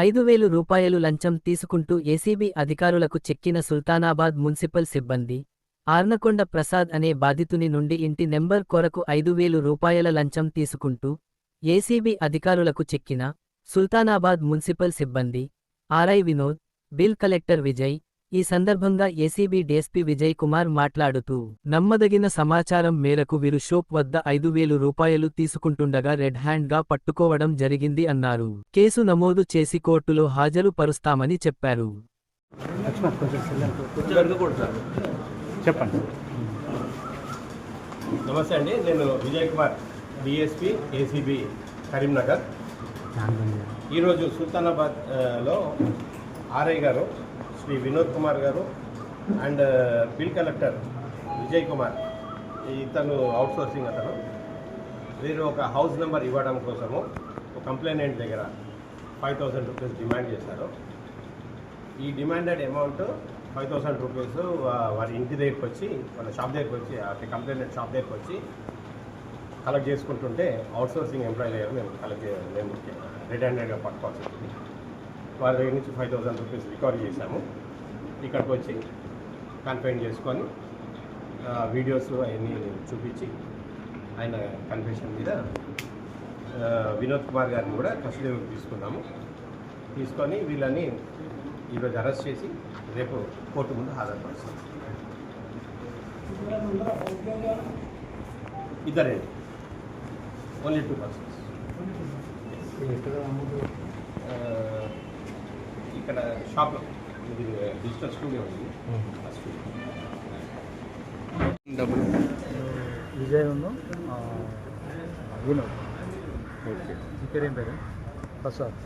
ఐదు వేలు రూపాయలు లంచం తీసుకుంటూ ఏసీబీ అధికారులకు చెక్కిన సుల్తానాబాద్ మున్సిపల్ సిబ్బంది ఆర్నకొండ ప్రసాద్ అనే బాధితుని నుండి ఇంటి నెంబర్ కొరకు ఐదు వేలు రూపాయల లంచం తీసుకుంటూ ఏసీబీ అధికారులకు చెక్కిన సుల్తానాబాద్ మున్సిపల్ సిబ్బంది RI Vinod bill collector Vijay ఈ సందర్భంగా ఏసీబీ డీఎస్పీ విజయ్ కుమార్ మాట్లాడుతూ నమ్మదగిన సమాచారం మేరకు వీరు షోప్ వద్ద ఐదు వేలు రూపాయలు తీసుకుంటుండగా రెడ్ హ్యాండ్గా పట్టుకోవడం జరిగింది అన్నారు. కేసు నమోదు చేసి కోర్టులో హాజరు పరుస్తామని చెప్పారు. చెప్పండి. నమస్తే అండి నేను విజయ్ కుమార్ డిఎస్పి ఏసీబీ కరీంనగర్. ఈరోజు సుల్తానాబాద్ ఆ, లో ఆర్ఐ గారు శ్రీ వినోద్ కుమార్ గారు and bill collector Vijay Kumar. ఇతను అవుట్ సోర్సింగ్ అతను. వీరు ఒక హౌస్ నెంబర్ ఇవ్వడం కోసము ఒక కంప్లైనెంట్ దగ్గర ఫైవ్ థౌసండ్ రూపీస్ డిమాండ్ చేశారు. ఈ demanded amount five thousand rupees వారి ఇంటి దగ్గరికి వచ్చి వాళ్ళ షాప్ దగ్గరికి వచ్చి ఆ కంప్లైంట్ షాప్ దగ్గరికి వచ్చి కలెక్ట్ చేసుకుంటుంటే అవుట్సోర్సింగ్ ఎంప్లాయీ దగ్గర మేము కలెక్ట్ మేము రెడ్ హ్యాండెడ్గా పట్టుకోవాల్సి వారి దగ్గర నుంచి ఫైవ్ థౌసండ్ రూపీస్ రికవర్ చేశాము. ఇక్కడికి వచ్చి కన్ఫైన్ చేసుకొని వీడియోస్ అవన్నీ చూపించి ఆయన కన్ఫెషన్ మీద వినోద్ కుమార్ గారిని కూడా కస్టడీలోకి తీసుకున్నాము. తీసుకొని వీళ్ళని ఈరోజు అరెస్ట్ చేసి రేపు కోర్టు ముందు హాజరుపరుస్తాం. ఇద్దరే ఓన్లీ టూ పర్సన్స్ ఇక్కడ షాప్లో ఇది డిజిటల్ స్టూడియో ఉంది. డబ్బులు. విజయ్ ఉన్ను వినోద్. ఓకే. పేరేం పేరు? ప్రసాద్.